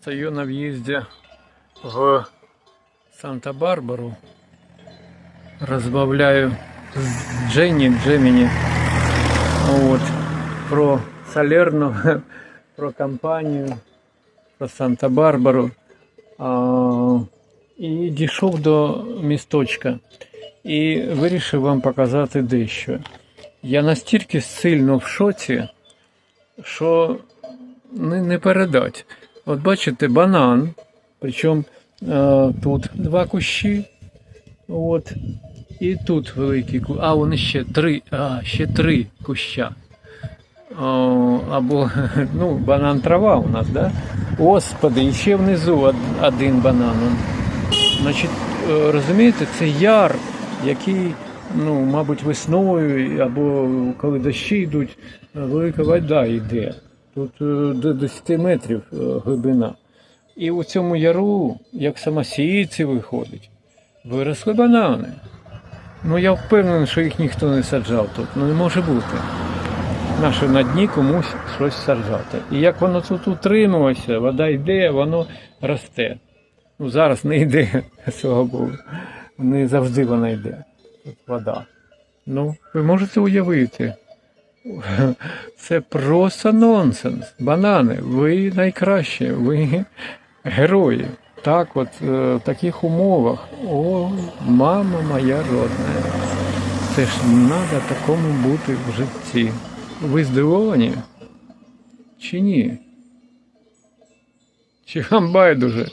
Стою на въезде в Санта-Барбару. Розмовляю з Дженні Джеміні от, про Салерну, про компанію, про Санта-Барбару. І дійшов до місточка. І вирішив вам показати дещо. Я настільки сильно в шоці, що не, не передать. От бачите, банан, причому е, тут два кущі, от, і тут великий кущ. А, вони ще три, а, ще три куща. О, або, ну, банан трава у нас, да? Господи, і ще внизу один банан. Значить, е, розумієте, це яр, який, ну, мабуть, весною або коли дощі йдуть, е, велика вода йде. Тут е, до 10 метрів е, глибина. І у цьому яру, як самосійці виходять, виросли банани. Ну я впевнений, що їх ніхто не саджав тут. Ну не може бути. Наше на дні комусь щось саджати. І як воно тут утрималося, вода йде, воно росте. Ну зараз не йде, слава Богу. Не завжди вона йде. Тут вода. Ну, ви можете уявити. Це просто нонсенс. Банани, ви найкращі, ви герої. Так, от е, в таких умовах. О, мама моя родна. Це ж треба такому бути в житті. Ви здивовані? Чи ні? Чи вам байдуже?